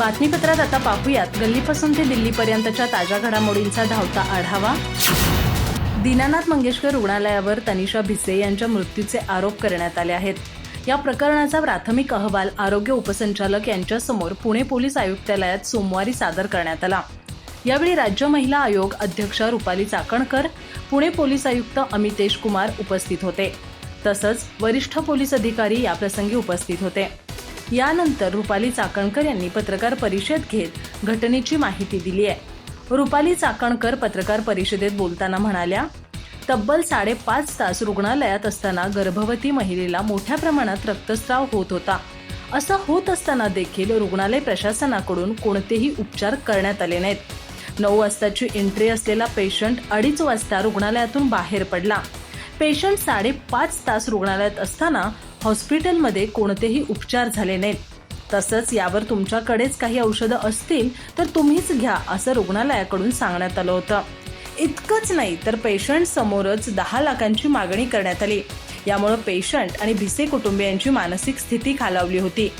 बातमीपत्रात आता पाहूयात. गल्लीपासून ते दिल्लीपर्यंतच्या ताज्या घडामोडींचा धावता आढावा. दीनानाथ मंगेशकर रुग्णालयावर तनिषा भिसे यांच्या मृत्यूचे आरोप करण्यात आले आहेत. या प्रकरणाचा प्राथमिक अहवाल आरोग्य उपसंचालक यांच्यासमोर पुणे पोलीस आयुक्तालयात सोमवारी सादर करण्यात आला. यावेळी राज्य महिला आयोग अध्यक्ष रुपाली चाकणकर पुणे पोलीस आयुक्त अमितेश कुमार उपस्थित होते. तसंच वरिष्ठ पोलीस अधिकारी याप्रसंगी उपस्थित होते. यानंतर रुपाली चाकणकर यांनी पत्रकार परिषद घेत घटनेची माहिती दिली आहे. रुपाली चाकणकर पत्रकार परिषदेत बोलताना म्हणाल्या तब्बल साडेपाच तास रुग्णालयात असताना गर्भवती महिलेला मोठ्या प्रमाणात रक्तस्राव होत होता. असं होत असताना देखील रुग्णालय प्रशासनाकडून कोणतेही उपचार करण्यात आले नाहीत. नऊ वाजताची एंट्री असलेला पेशंट अडीच वाजता रुग्णालयातून बाहेर पडला. पेशंट साडेपाच तास रुग्णालयात असताना हॉस्पिटलमध्ये कोणतेही उपचार झाले नाहीत. तसंच यावर तुमच्याकडेच काही औषधं असतील तर तुम्हीच घ्या असं रुग्णालयाकडून सांगण्यात आलं होतं. इतकंच नाही तर पेशंट समोरच दहा लाखांची मागणी करण्यात आली. यामुळं पेशंट आणि भिसे कुटुंबियांची मानसिक स्थिती खालावली होती.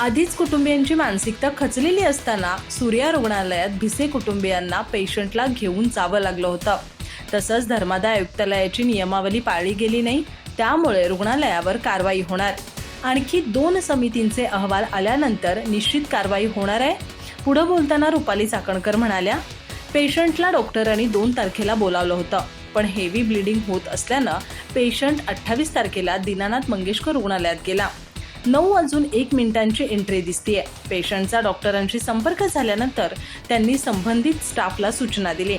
आधीच कुटुंबियांची मानसिकता खचलेली असताना सूर्या रुग्णालयात भिसे कुटुंबियांना पेशंटला घेऊन जावं लागलं होतं. तसंच धर्मादाय आयुक्तालयाची नियमावली पाळली गेली नाही त्यामुळे रुग्णालयावर कारवाई होणार. आणखी दोन समितींचे अहवाल आल्यानंतर निश्चित कारवाई होणार आहे. पुढं बोलताना रुपाली चाकणकर म्हणाल्या पेशंटला डॉक्टरांनी दोन तारखेला बोलावलं होतं पण हेवी ब्लिडिंग होत असल्यानं पेशंट अठ्ठावीस तारखेला दीनानाथ मंगेशकर रुग्णालयात गेला. नऊ वाजून एक मिनिटांची एंट्री दिसतीये. पेशंटचा डॉक्टरांशी संपर्क झाल्यानंतर त्यांनी संबंधित स्टाफला सूचना दिली.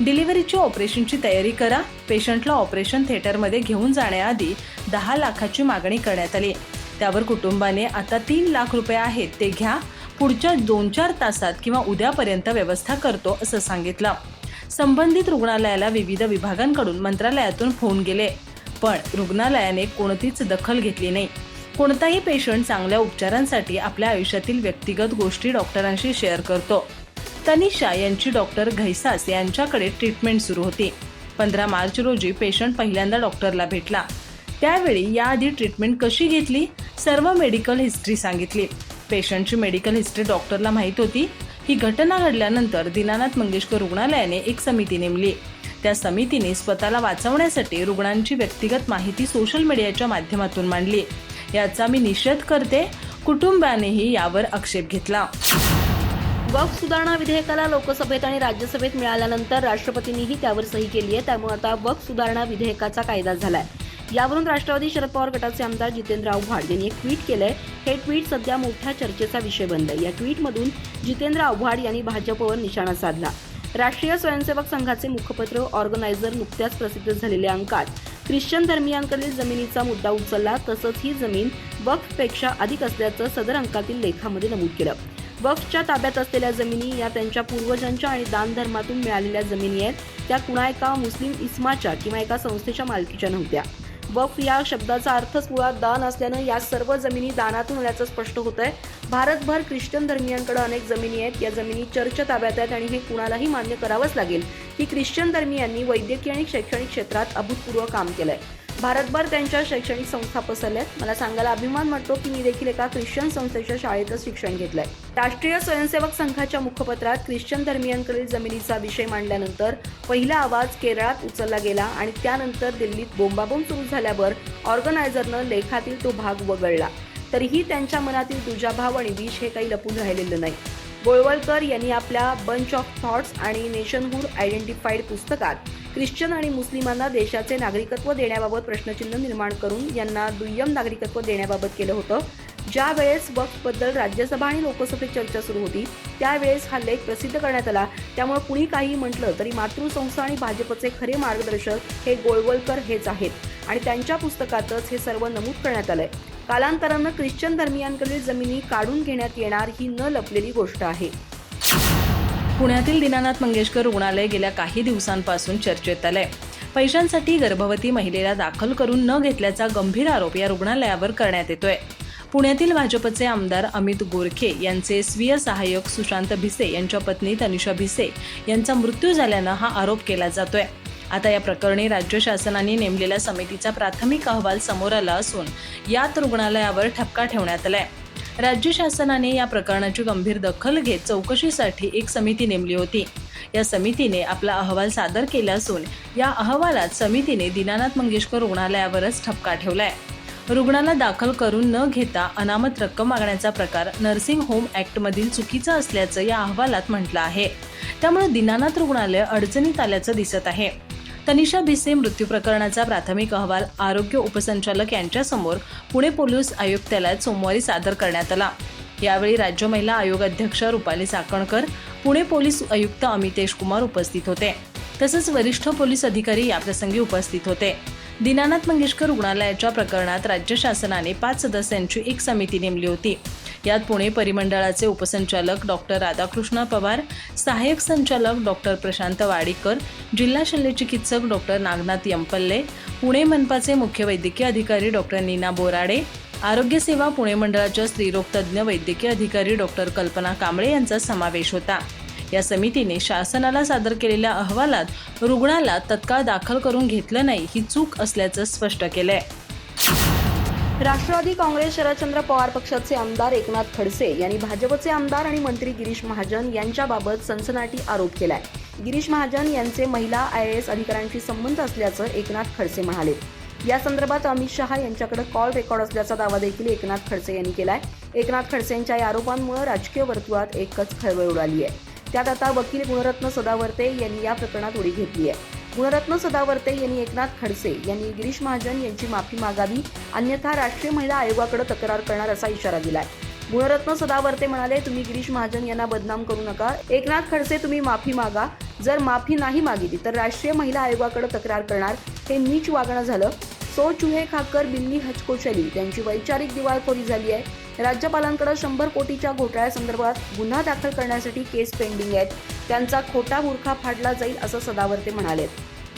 डिलिव्हरीची ऑपरेशनची तयारी करा. पेशंटला ऑपरेशन थिएटरमध्ये घेऊन जाण्याआधी दहा लाखाची मागणी करण्यात आली. त्यावर कुटुंबाने आता तीन लाख रुपये आहेत ते घ्या. पुढच्या दोन चार तासात किंवा उद्यापर्यंत व्यवस्था करतो असं सांगितलं. संबंधित रुग्णालयाला विविध विभागांकडून मंत्रालयातून फोन गेले. पण रुग्णालयाने कोणतीच दखल घेतली नाही. कोणताही पेशंट चांगल्या उपचारांसाठी आपल्या आयुष्यातील व्यक्तिगत गोष्टी डॉक्टरांशी शेअर करतो. तनिषा यांची डॉक्टर घैसास यांच्याकडे ट्रीटमेंट सुरू होती. पंधरा मार्च रोजी पेशंट पहिल्यांदा डॉक्टरला भेटला. त्यावेळी याआधी ट्रीटमेंट कशी घेतली? सर्व मेडिकल हिस्ट्री सांगितली. पेशंटची मेडिकल हिस्ट्री डॉक्टरला माहीत होती. ही घटना घडल्यानंतर दीनानाथ मंगेशकर रुग्णालयाने एक समिती नेमली. त्या समितीने स्वतःला वाचवण्यासाठी रुग्णांची व्यक्तिगत माहिती सोशल मीडियाच्या माध्यमातून मांडली. याचा मी निषेध करते. कुटुंबानेही यावर आक्षेप घेतला. वक्फ सुधारणा विधेयकाला लोकसभेत आणि राज्यसभेत मिळाल्यानंतर राष्ट्रपतींनीही त्यावर सही केली आहे. त्यामुळे आता वक्फ सुधारणा विधेयकाचा कायदा झालाय. यावरून राष्ट्रवादी शरद पवार गटाचे आमदार जितेंद्र आव्हाड यांनी एक ट्विट केलंय. हे ट्विट सध्या मोठ्या चर्चेचा विषय बनलाय. या ट्विटमधून जितेंद्र आव्हाड यांनी भाजपवर निशाणा साधला. राष्ट्रीय स्वयंसेवक संघाचे मुखपत्र ऑर्गनायझर नुकत्याच प्रसिद्ध झालेल्या अंकात ख्रिश्चन धर्मियांकडील जमिनीचा मुद्दा उचलला तसंच ही जमीन वक्फपेक्षा अधिक असल्याचं सदर अंकातील लेखामध्ये नमूद केलं. वक्फच्या ताब्यात असलेल्या जमिनी या त्यांच्या पूर्वजांच्या आणि दानधर्मातून मिळालेल्या जमिनी आहेत. त्या कुणा एका मुस्लिम इस्माच्या किंवा एका संस्थेच्या मालकीच्या नव्हत्या. वक्फ या शब्दाचा अर्थच मुळात दान असल्यानं या सर्व जमिनी दानातून आल्याचं स्पष्ट होत आहे भारतभर ख्रिश्चन धर्मियांकडे अनेक जमिनी आहेत. या जमिनी चर्च ताब्यात आहेत आणि हे कुणालाही मान्य करावंच लागेल. की ख्रिश्चन धर्मियांनी वैद्यकीय आणि शैक्षणिक क्षेत्रात अभूतपूर्व काम केलं आहे भारतभर त्यांच्या शैक्षणिक संस्था पसरल्यात मला सांगायला अभिमान वाटतो की मी देखील एका ख्रिश्चन संस्थेच्या शाळेतच शिक्षण घेतलंय. राष्ट्रीय स्वयंसेवक संघाच्या मुखपत्रात ख्रिश्चन धर्मियांकडील जमिनीचा विषय मांडल्यानंतर पहिला आवाज केरळात उचलला गेला आणि त्यानंतर दिल्लीत बोंबाबोंब सुरू झाल्यावर ऑर्गनायझरनं लेखातील तो भाग वगळला. तरीही त्यांच्या मनातील दुजाभाव आणि विष हे काही लपून राहिलेलं नाही. गोळवलकर यांनी आपल्या बंच ऑफ थॉट्स आणि नेशनहूड आयडेंटिफाईड पुस्तकात ख्रिश्चन आणि मुस्लिमांना देशाचे नागरिकत्व देण्याबाबत प्रश्नचिन्ह निर्माण करून यांना दुय्यम नागरिकत्व देण्याबाबत केलं होतं. ज्या वेळेस वक्फबद्दल राज्यसभा आणि लोकसभेत चर्चा सुरू होती त्यावेळेस हा लेख प्रसिद्ध करण्यात आला. त्यामुळे कुणी काही म्हटलं तरी मातृसंस्था आणि भाजपचे खरे मार्गदर्शक हे गोळवलकर हेच आहेत आणि त्यांच्या पुस्तकातच हे सर्व नमूद करण्यात आलंय. कालांतरानं ख्रिश्चन धर्मियांकडील जमिनी काढून घेण्यात येणार ही न लपलेली गोष्ट आहे. पुण्यातील दीनानाथ मंगेशकर रुग्णालय गेल्या काही दिवसांपासून चर्चेत आलंय. पैशांसाठी गर्भवती महिलेला दाखल करून न घेतल्याचा गंभीर आरोप या रुग्णालयावर करण्यात येतोय. पुण्यातील भाजपचे आमदार अमित गोरखे यांचे स्वीय सहाय्यक सुशांत भिसे यांच्या पत्नी तनिषा भिसे यांचा मृत्यू झाल्यानं हा आरोप केला जातोय. आता या प्रकरणी राज्य शासनाने नेमलेल्या समितीचा प्राथमिक अहवाल समोर आला असून यात रुग्णालयावर ठपका ठेवण्यात आलाय. राज्य शासनाने या प्रकरणाची गंभीर दखल घेत चौकशीसाठी एक समिती नेमली होती. या समितीने आपला अहवाल सादर केला असून या अहवालात समितीने दीनानाथ मंगेशकर रुग्णालयावरच ठपका ठेवलाय. रुग्णाला दाखल करून न घेता अनामत रक्कम मागण्याचा प्रकार नर्सिंग होम ॲक्टमधील चुकीचा असल्याचं या अहवालात म्हटलं आहे. त्यामुळे दीनानाथ रुग्णालय अडचणीत आल्याचं दिसत आहे. तनिषा भिसे मृत्यू प्रकरणाचा प्राथमिक अहवाल आरोग्य उपसंचालक यांच्यासमोर पुणे पोलीस आयुक्तालयात सोमवारी सादर करण्यात आला. यावेळी राज्य महिला आयोग अध्यक्ष रुपाली चाकणकर पुणे पोलीस आयुक्त अमितेश कुमार उपस्थित होते. तसंच वरिष्ठ पोलीस अधिकारी याप्रसंगी उपस्थित होते. दीनानाथ मंगेशकर रुग्णालयाच्या प्रकरणात राज्य शासनाने पाच सदस्यांची एक समिती नेमली होती. यात पुणे परिमंडळाचे उपसंचालक डॉक्टर राधाकृष्ण पवार सहाय्यक संचालक डॉक्टर प्रशांत वाडीकर जिल्हा शल्यचिकित्सक डॉक्टर नागनाथ यंपल्ले पुणे मनपाचे मुख्य वैद्यकीय अधिकारी डॉक्टर नीना बोराडे आरोग्य सेवा पुणे मंडळाच्या स्त्रीरोगतज्ञ वैद्यकीय अधिकारी डॉक्टर कल्पना कांबळे यांचा समावेश होता. या समितीने शासनाला सादर केलेल्या अहवालात रुग्णाला तत्काळ दाखल करून घेतलं नाही ही चूक असल्याचं स्पष्ट केलंय. राष्ट्रवादी काँग्रेस शरदचंद्र पवार पक्षाचे आमदार एकनाथ खडसे यांनी भाजपचे आमदार आणि मंत्री गिरीश महाजन यांच्याबाबत सनसनाटी आरोप केलाय. गिरीश महाजन यांचे महिला आय एस अधिकाऱ्यांशी संबंध असल्याचं एकनाथ खडसे म्हणाले. या संदर्भात अमित शहा यांच्याकडे कॉल रेकॉर्ड असल्याचा दावा देखील एकनाथ खडसे यांनी केलाय. एकनाथ खडसेंच्या या आरोपांमुळे राजकीय वर्तुळात एकच खळबळ उडाली आहे त्यात आता वकील गुणरत्न सदावर्ते यांनी या प्रकरणात उडी घेतली आहे. गुणरत्न सदावर्ते यांनी एकनाथ खडसे यांनी गिरीश महाजन यांची माफी मागावी अन्यथा राष्ट्रीय महिला आयोगाकडे तक्रार करणार असा इशारा दिलाय. गुणरत्न सदावर्ते म्हणाले तुम्ही गिरीश महाजन यांना बदनाम करू नका. एकनाथ खडसे तुम्ही माफी मागा. जर माफी नाही मागितली तर राष्ट्रीय महिला आयोगाकडे तक्रार करणार. हे नीच वागणं झालं. सो चुहे खाकर बिल्ली हचकोचली. त्यांची वैचारिक दिवाळखोरी झाली आहे. राज्यपालांकडे शंभर कोटीच्या घोटाळ्यासंदर्भात गुन्हा दाखल करण्यासाठी केस पेंडिंग आहेत. त्यांचा खोटा बुरखा फाडला जाईल असं सदावर्ते म्हणाले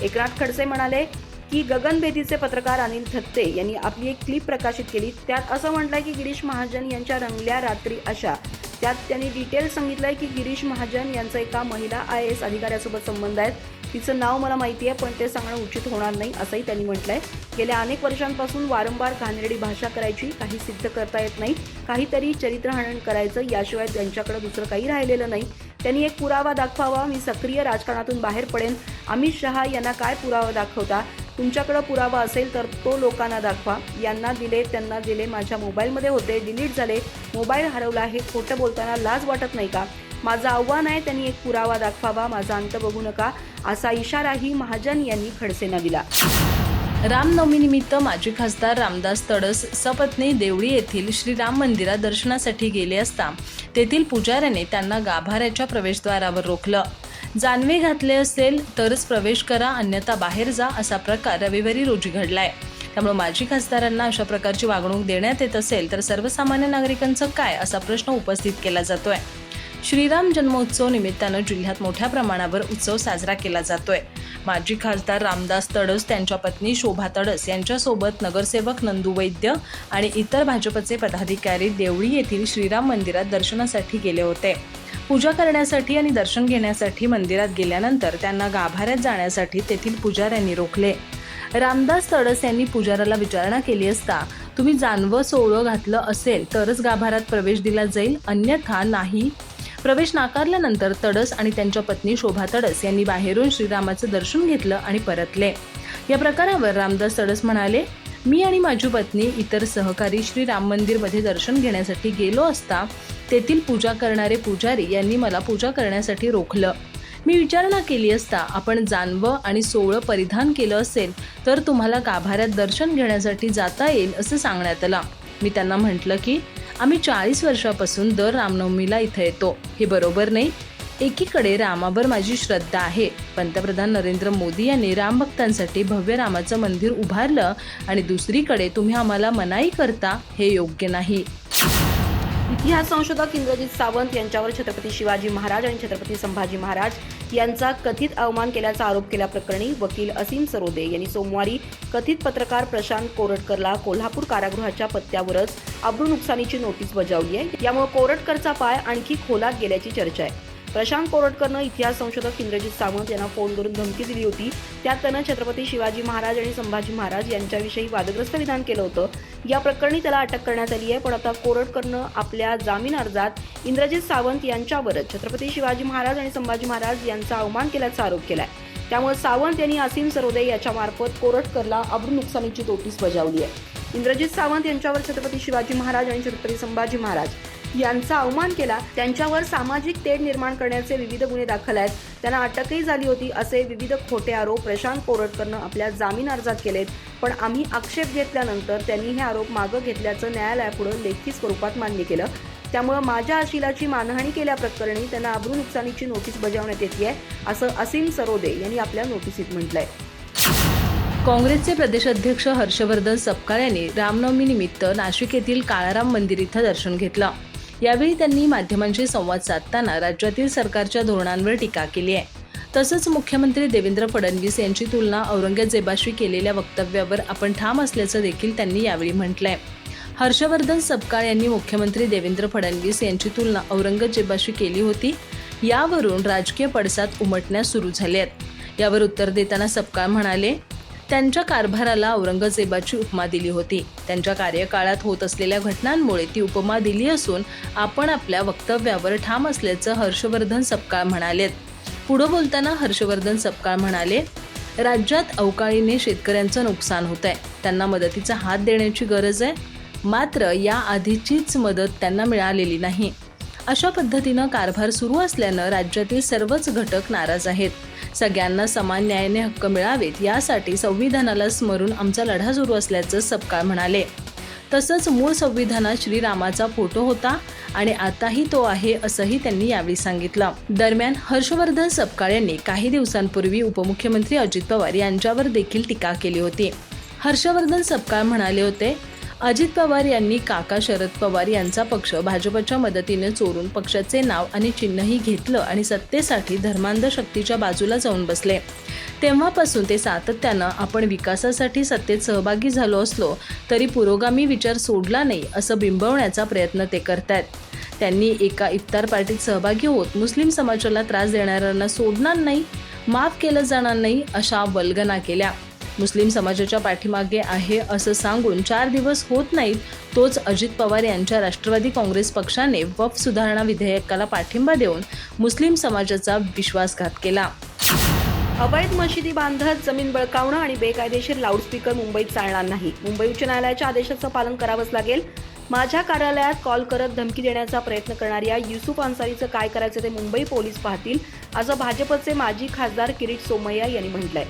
एकनाथ खडसे म्हणाले की गगनभेदीचे पत्रकार अनिल थत्ते यांनी आपली एक क्लिप प्रकाशित केली. त्यात असं म्हटलंय की गिरीश महाजन यांच्या रंगल्या रात्री अशा. त्यात त्यांनी डिटेल सांगितलंय की गिरीश महाजन यांचा एका महिला आय एस अधिकाऱ्यासोबत संबंध आहेत. तिचं नाव मला माहिती आहे पण ते सांगणं उचित होणार नाही असंही त्यांनी म्हटलंय. गेल्या अनेक वर्षांपासून वारंवार घाणेरडी भाषा करायची काही सिद्ध करता येत नाही काहीतरी चरित्रहनन करायचं याशिवाय त्यांच्याकडे दुसरं काही राहिलेलं नाही. त्यांनी एक पुरावा दाखवावा मी सक्रिय राजकारणातून बाहेर पडेन. अमित शहा यांना काय पुरावा दाखवता? तुमच्याकडं पुरावा असेल तर तो लोकांना दाखवा. यांना दिले त्यांना दिले माझ्या मोबाईलमध्ये होते डिलीट झाले मोबाईल हरवला हे खोटं बोलताना लाज वाटत नाही का? माझं आव्हान आहे त्यांनी एक पुरावा दाखवावा माझा अंत बघू नका असा इशाराही महाजन यांनी खडसेंना दिला. रामनवमीनिमित्त माजी खासदार रामदास तडस सपत्नी देवळी येथील श्रीराम मंदिरात दर्शनासाठी गेले असता तेथील पुजाऱ्याने त्यांना गाभाऱ्याच्या प्रवेशद्वारावर रोखलं. जानवे घातले असेल तरच प्रवेश करा अन्यथा बाहेर जा असा प्रकार रविवारी रोजी घडलाय. त्यामुळे माजी खासदारांना अशा प्रकारची वागणूक देण्यात येत असेल तर सर्वसामान्य नागरिकांचं काय असा प्रश्न उपस्थित केला जातोय. श्रीराम जन्मोत्सव निमित्तानं जिल्ह्यात मोठ्या प्रमाणावर उत्सव साजरा केला जातोय. माजी खासदार रामदास तडस त्यांच्या पत्नी शोभा तडस यांच्यासोबत नगरसेवक नंदू वैद्य आणि इतर भाजपचे पदाधिकारी देवळी येथील श्रीराम मंदिरात दर्शनासाठी गेले होते. पूजा करण्यासाठी आणि दर्शन घेण्यासाठी मंदिरात गेल्यानंतर त्यांना गाभाऱ्यात जाण्यासाठी तेथील पुजाऱ्यांनी रोखले. रामदास तडस यांनी पुजाऱ्याला विचारणा केली असता तुम्ही जानवं सोळं घातलं असेल तरच गाभाऱ्यात प्रवेश दिला जाईल अन्यथा नाही प्रवेश नाकारल्यानंतर तडस आणि त्यांच्या पत्नी शोभा तडस यांनी बाहेरून श्रीरामाचं दर्शन घेतलं आणि परतले. या प्रकारावर रामदास तडस म्हणाले मी आणि माझी पत्नी इतर सहकारी श्री राम मंदिरमध्ये दर्शन घेण्यासाठी गेलो असता तेथील पूजा करणारे पुजारी यांनी मला पूजा करण्यासाठी रोखलं. मी विचारणा केली असता आपण जानवं आणि सोवळं परिधान केलं असेल तर तुम्हाला गाभाऱ्यात दर्शन घेण्यासाठी जाता येईल असं सांगण्यात आलं. मी त्यांना म्हटलं की आम्ही चाळीस वर्षापासून दर रामनवमीला इथं येतो. हे बरोबर नाही. एकीकडे रामावर माझी श्रद्धा आहे. पंतप्रधान नरेंद्र मोदी यांनी रामभक्तांसाठी भव्य रामाचं मंदिर उभारलं आणि दुसरीकडे तुम्ही आम्हाला मनाई करता हे योग्य नाही. इतिहास संशोधक इंद्रजित सावंत यांच्यावर छत्रपती शिवाजी महाराज आणि छत्रपती संभाजी महाराज यांचा कथित अवमान केल्याचा आरोप केल्याप्रकरणी वकील असीम सरोदे यांनी सोमवारी कथित पत्रकार प्रशांत कोरटकरला कोल्हापूर कारागृहाच्या पत्त्यावरच अब्रू नुकसानीची नोटीस बजावली आहे. यामुळे कोरटकरचा पाय आणखी खोलात गेल्याची चर्चा आहे. प्रशांत कोरटकरनं इतिहास संशोधक इंद्रजित सावंत यांना फोन करून धमकी दिली होती. त्यात त्यानं छत्रपती शिवाजी महाराज आणि संभाजी महाराज यांच्याविषयी वादग्रस्त विधान केलं होतं. या प्रकरणी त्याला अटक करण्यात आली आहे. पण आता कोरटकरनं आपल्या जामीन अर्जात इंद्रजित सावंत यांच्यावरच छत्रपती शिवाजी महाराज आणि संभाजी महाराज यांचा अवमान केल्याचा आरोप केलाय. त्यामुळे सावंत यांनी असीम सरोदे याच्यामार्फत कोरटकरला अब्रू नुकसानीची नोटीस बजावली आहे. इंद्रजित सावंत यांच्यावर छत्रपती शिवाजी महाराज आणि छत्रपती संभाजी महाराज यांचा अवमान केला. त्यांच्यावर सामाजिक तेढ निर्माण करण्याचे विविध गुन्हे दाखल आहेत. त्यांना अटकही झाली होती असे विविध खोटे आरोप प्रशांत कोरटकरनं आपल्या जामीन अर्जात केलेत. पण आम्ही आक्षेप घेतल्यानंतर त्यांनी हे आरोप मागं घेतल्याचं न्यायालयापुढे लेखी स्वरूपात मान्य केलं. त्यामुळं माझ्या अशिलाची मानहानी केल्याप्रकरणी त्यांना अब्रू नुकसानीची नोटीस बजावण्यात येते असं असीम सरोदे यांनी आपल्या नोटिसीत म्हटलंय. काँग्रेसचे प्रदेशाध्यक्ष हर्षवर्धन सपकाळ यांनी रामनवमीनिमित्त नाशिक येथील काळाराम मंदिर इथं दर्शन घेतलं. यावेळी त्यांनी माध्यमांशी संवाद साधताना राज्यातील सरकारच्या धोरणांवर टीका केली आहे. तसंच मुख्यमंत्री देवेंद्र फडणवीस यांची तुलना औरंगजेबाशी केलेल्या वक्तव्यावर आपण ठाम असल्याचं देखील त्यांनी यावेळी म्हटलंय. हर्षवर्धन सपकाळ यांनी मुख्यमंत्री देवेंद्र फडणवीस यांची तुलना औरंगजेबाशी केली होती. यावरून राजकीय पडसाद उमटण्यास सुरू झाले आहेत यावर उत्तर देताना सपकाळ म्हणाले त्यांच्या कारभाराला औरंगजेबाची उपमा दिली होती. त्यांच्या कार्यकाळात होत असलेल्या घटनांमुळे ती उपमा दिली असून आपण आपल्या वक्तव्यावर ठाम असल्याचं हर्षवर्धन सपकाळ म्हणालेत. पुढं बोलताना हर्षवर्धन सपकाळ म्हणाले राज्यात अवकाळीने शेतकऱ्यांचं नुकसान होत आहे त्यांना मदतीचा हात देण्याची गरज आहे. मात्र या आधीचीच मदत त्यांना मिळालेली नाही. अशा पद्धतीनं कारभार सुरू असल्यानं राज्यातील सर्वच घटक नाराज आहेत. सगळ्यांना समान न्यायाने हक्क मिळावेत यासाठी संविधानाला स्मरून आमचा लढा सुरू असल्याचं सपकाळ म्हणाले. तसंच मूळ संविधानात श्रीरामाचा फोटो होता आणि आताही तो आहे असंही त्यांनी यावेळी सांगितलं. दरम्यान हर्षवर्धन सपकाळ यांनी काही दिवसांपूर्वी उपमुख्यमंत्री अजित पवार यांच्यावर देखील टीका केली होती. हर्षवर्धन सपकाळ म्हणाले होते अजित पवार यांनी काका शरद पवार यांचा पक्ष भाजपच्या मदतीने चोरून पक्षाचे नाव आणि चिन्हही घेतलं आणि सत्तेसाठी धर्मांध शक्तीच्या बाजूला जाऊन बसले. तेव्हापासून ते सातत्यानं आपण विकासासाठी सत्तेत सहभागी झालो असलो तरी पुरोगामी विचार सोडला नाही असं बिंबवण्याचा प्रयत्न ते करतायत. त्यांनी एका इफ्तार पार्टीत सहभागी होत मुस्लिम समाजाला त्रास देणाऱ्यांना सोडणार नाही माफ केलं जाणार नाही अशा वल्गना केल्या. मुस्लिम समाजाच्या पाठीमागे आहे असं सांगून चार दिवस होत नाहीत तोच अजित पवार यांच्या राष्ट्रवादी काँग्रेस पक्षाने वफ सुधारणा विधेयकाला पाठिंबा देऊन मुस्लिम समाजाचा विश्वासघात केला. अवैध मशिदी बांधत जमीन बळकावणं आणि बेकायदेशीर लाऊडस्पीकर मुंबईत चालणार नाही. मुंबई उच्च न्यायालयाच्या आदेशाचं पालन करावंच लागेल. माझ्या कार्यालयात कॉल करत धमकी देण्याचा प्रयत्न करणाऱ्या युसुफ अन्सारीचं काय करायचं ते मुंबई पोलीस पाहतील असं भाजपचे माजी खासदार किरीट सोमय्या यांनी म्हटलंय.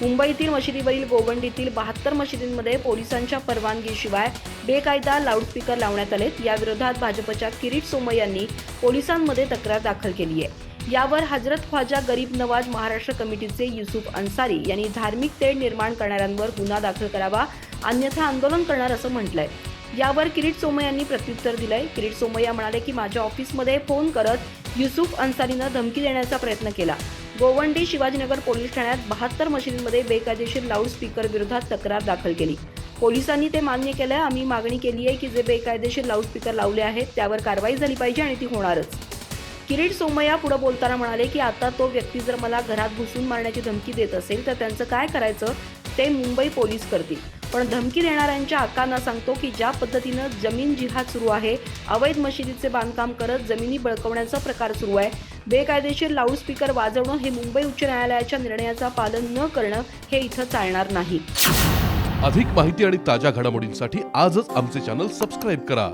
मुंबईतील मशिदीवरील गोवंडीतील बहात्तर मशिदींमध्ये पोलिसांच्या परवानगीशिवाय बेकायदा लाऊडस्पीकर लावण्यात आलेत. याविरोधात भाजपच्या किरीट सोमय्यांनी पोलिसांमध्ये तक्रार दाखल केली आहे. यावर हजरत ख्वाजा गरीब नवाज महाराष्ट्र कमिटीचे युसुफ अन्सारी यांनी धार्मिक तेढ निर्माण करणाऱ्यांवर गुन्हा दाखल करावा अन्यथा आंदोलन करणार असं म्हटलंय. यावर किरीट सोमय्यांनी प्रत्युत्तर दिलंय. किरीट सोमय्या म्हणाले की माझ्या ऑफिसमध्ये फोन करत युसुफ अन्सारीनं धमकी देण्याचा प्रयत्न केला. गोवंडी शिवाजीनगर पोलीस ठाण्यात बहात्तर मशिदींमध्ये बेकायदेशीर लाऊडस्पीकर विरोधात तक्रार दाखल केली. पोलिसांनी ते मान्य केलंय. आम्ही मागणी केली आहे की जे बेकायदेशीर लाऊडस्पीकर लावले आहेत त्यावर कारवाई झाली पाहिजे आणि ती होणारच. किरीट सोमय्या पुढे बोलताना म्हणाले की आता तो व्यक्ती जर मला घरात घुसून मारण्याची धमकी देत असेल तर त्यांचं काय करायचं? ते मुंबई पोलीस करतील. पण धमकी देणाऱ्यांच्या हक्कांना सांगतो की ज्या पद्धतीनं जमीन जिहाद सुरू आहे अवैध मशिदीचे बांधकाम करत जमिनी बळकवण्याचा प्रकार सुरू आहे. बेकायदेशीर लाऊडस्पीकर वाजवणं हे मुंबई उच्च न्यायालयाच्या निर्णयाचा पालन न करणं हे इथं चालणार नाही. अधिक माहिती आणि ताज्या घडामोडींसाठी आजच आमचे चॅनल सबस्क्राईब करा.